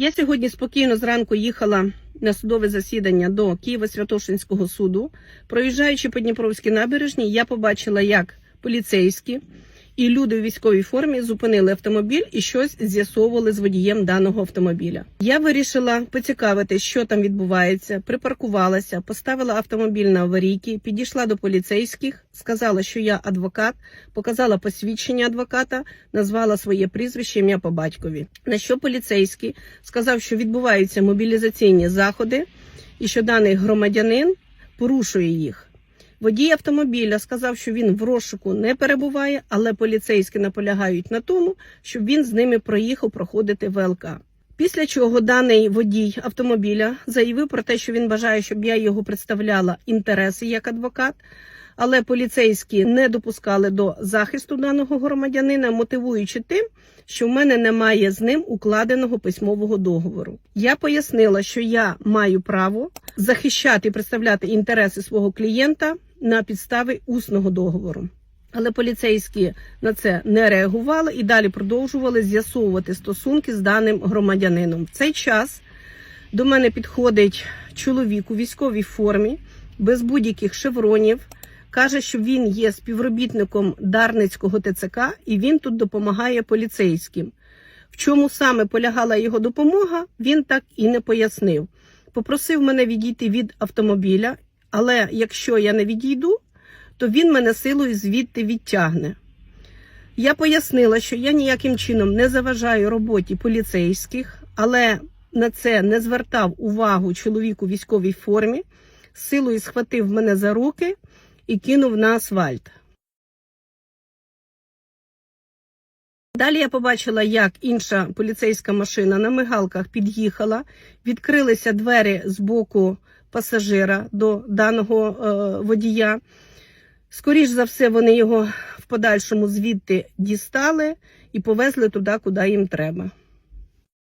Я сьогодні спокійно зранку їхала на судове засідання до Києво-Святошинського суду. Проїжджаючи по Дніпровській набережні, я побачила, як поліцейські і люди у військовій формі зупинили автомобіль і щось з'ясовували з водієм даного автомобіля. Я вирішила поцікавити, що там відбувається, припаркувалася, поставила автомобіль на аварійки, підійшла до поліцейських, сказала, що я адвокат, показала посвідчення адвоката, назвала своє прізвище, ім'я по батькові. На що поліцейський сказав, що відбуваються мобілізаційні заходи, і що даний громадянин порушує їх. Водій автомобіля сказав, що він в розшуку не перебуває, але поліцейські наполягають на тому, щоб він з ними проїхав проходити ВЛК. Після чого даний водій автомобіля заявив про те, що він бажає, щоб я його представляла інтереси як адвокат. Але поліцейські не допускали до захисту даного громадянина, мотивуючи тим, що в мене немає з ним укладеного письмового договору. Я пояснила, що я маю право захищати і представляти інтереси свого клієнта на підставі усного договору. Але поліцейські на це не реагували і далі продовжували з'ясовувати стосунки з даним громадянином. В цей час до мене підходить чоловік у військовій формі без будь-яких шевронів. Каже, що він є співробітником Дарницького ТЦК і він тут допомагає поліцейським. В чому саме полягала його допомога, він так і не пояснив. Попросив мене відійти від автомобіля, але якщо я не відійду, то він мене силою звідти відтягне. Я пояснила, що я ніяким чином не заважаю роботі поліцейських, але на це не звертав увагу чоловік у військовій формі, силою схватив мене за руки і кинув на асфальт. Далі я побачила, як інша поліцейська машина на мигалках під'їхала, відкрилися двері з боку пасажира до даного е, водія. Скоріш за все, вони його в подальшому звідти дістали і повезли туди, куди їм треба.